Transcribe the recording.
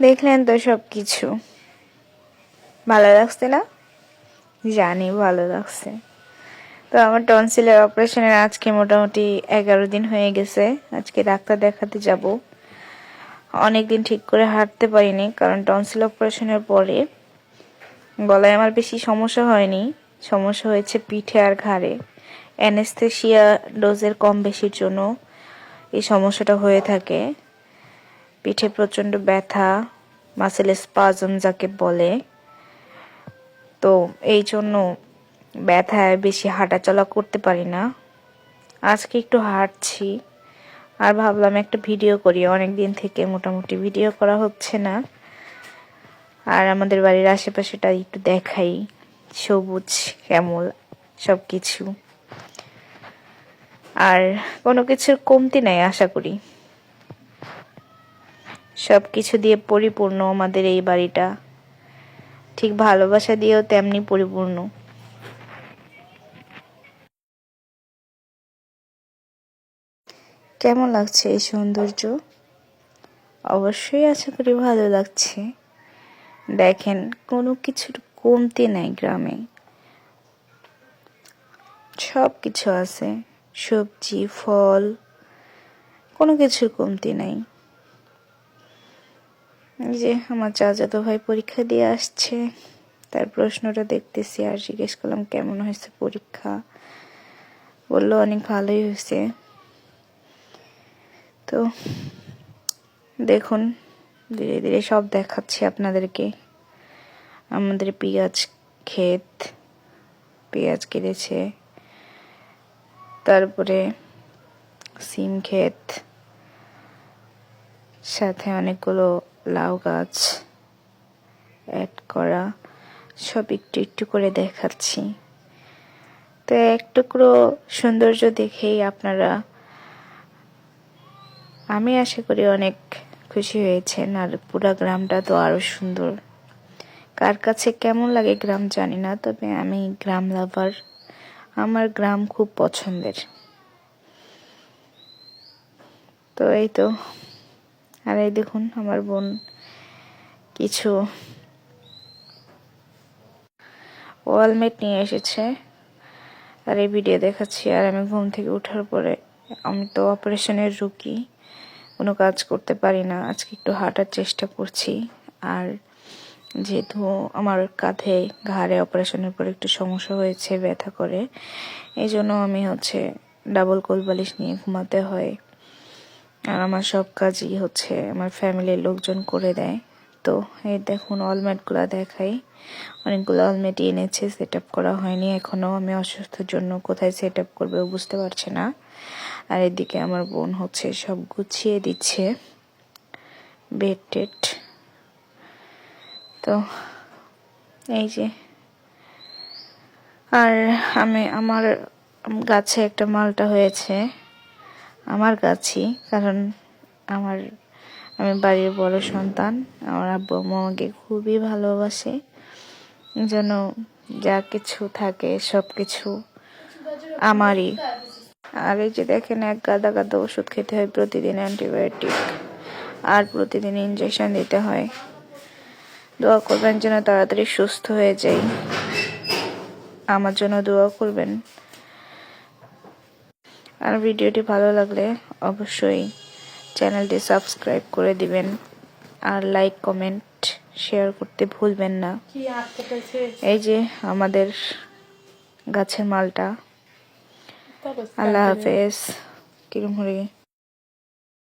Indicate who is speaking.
Speaker 1: দেখলেন তো সব কিছু ভালো লাগছে না? জানি ভালো লাগছে। তো আমার টনসিলের অপারেশনের আজকে মোটামুটি এগারো দিন হয়ে গেছে। আজকে ডাক্তার দেখাতে যাব। অনেক দিন ঠিক করে হাঁটতে পারিনি, কারণ টনসিল অপারেশনের পরে গলায় আমার বেশি সমস্যা হয়নি। সমস্যা হয়েছে পিঠে আর ঘাড়ে। অ্যানেস্থেশিয়া ডোজের কম বেশির জন্য এই সমস্যাটা হয়ে থাকে। পিঠে প্রচণ্ড ব্যথা মাসেল স্পাজম যাকে বলে। তো এই জন্য ব্যথায় বেশি হাঁটাচলা করতে পারি না। আজকে একটু হাঁটছি আর ভাবলাম একটা ভিডিও করি। অনেক দিন থেকে মোটামুটি ভিডিও করা হচ্ছে না। আর আমাদের বাড়ির আশেপাশেটা একটু দেখাই। সবুজ, শ্যামল সব কিছু আর কোনো কিছুর কমতি নাই, আশা করি। সব কিছু দিয়ে পরিপূর্ণ আমাদের এই বাড়িটা। ঠিক ভালোবাসা দিয়েও তেমনি পরিপূর্ণ। কেমন লাগছে এই সৌন্দর্য? অবশ্যই আশা করি ভালো লাগছে। দেখেন, কোনো কিছুর কমতি নাই গ্রামে। সব কিছু আছে। সবজি, ফল, কোনো কিছুর কমতি নাই। যে আমার চাচাতো ভাই পরীক্ষা দিয়ে আসছে, তার প্রশ্নটা দেখতেছি আর জিজ্ঞেস করলাম, কেমন হয়েছে পরীক্ষা? বলল, অনেক ভালোই হয়েছে। তো দেখুন, ধীরে ধীরে সব দেখাচ্ছি আপনাদেরকে। আমাদের পেঁয়াজ ক্ষেত, পেঁয়াজ কেটেছে, তারপরে সিম ক্ষেত, সাথে অনেকগুলো লাউ গাছ অ্যাড করা, সব একটু একটু করে দেখাচ্ছি। তো এক টুকরো সৌন্দর্য দেখেই আপনারা, আমি আশা করি অনেক খুশি হয়েছেন, আর পুরো গ্রামটা তো আরও সুন্দর। কার কাছে কেমন লাগে গ্রাম জানি না, তবে আমি গ্রাম লাভার। আমার গ্রাম খুব পছন্দের। তো এই তো। আর এই দেখুন, আমার বোন কিছু ওয়ালমেট নিয়ে এসেছে। আর এই ভিডিও দেখাচ্ছি, আর আমি ঘুম থেকে ওঠার পরে আমি তো অপারেশনের রুগী, কোনো কাজ করতে পারি না। আজকে একটু হাঁটার চেষ্টা করছি। আর যেহেতু আমার কাঁধে, ঘাড়ে অপারেশনের পর একটু সমস্যা হয়েছে, ব্যথা করে এই জন্য আমি হচ্ছে ডাবল কোল বালিশ নিয়ে ঘুমাতে হয়। আর আমার সব কাজই হচ্ছে আমার ফ্যামিলির লোকজন করে দেয়। তো এই দেখুন অলমেটগুলো দেখাই। অনেকগুলো অলমেট এনেছে সেট আপ করা হয়নি এখনও আমি অসুস্থর জন্য কোথায় সেট আপ করবে বুঝতে পারছে না। আর এদিকে আমার বোন হচ্ছে সব গুছিয়ে দিচ্ছে। বেড টেড। তো এই যে। আর আমি, আমার গাছে একটা মালটা হয়েছে। আমার গাছই কারণ আমার, আমি বাড়ির বড় সন্তান, আমার আব্বু আম্মু আমাকে খুবই ভালোবাসে। যেন যা কিছু থাকে সব কিছু আমারই। আর এই যে দেখেন, এক গাদা গাদা ওষুধ খেতে হয় প্রতিদিন অ্যান্টিবায়োটিক, আর প্রতিদিন ইঞ্জেকশন দিতে হয়। দোয়া করবেন যেন তাড়াতাড়ি সুস্থ হয়ে যাই। আমার জন্য দোয়া করবেন। আর ভিডিওটি ভালো লাগলে অবশ্যই চ্যানেলটি সাবস্ক্রাইব করে দিবেন। আর লাইক কমেন্ট শেয়ার করতে ভুলবেন না। এই যে আমাদের গাছের মালটা। আল্লাহ হাফেজ। কিরম হয়ে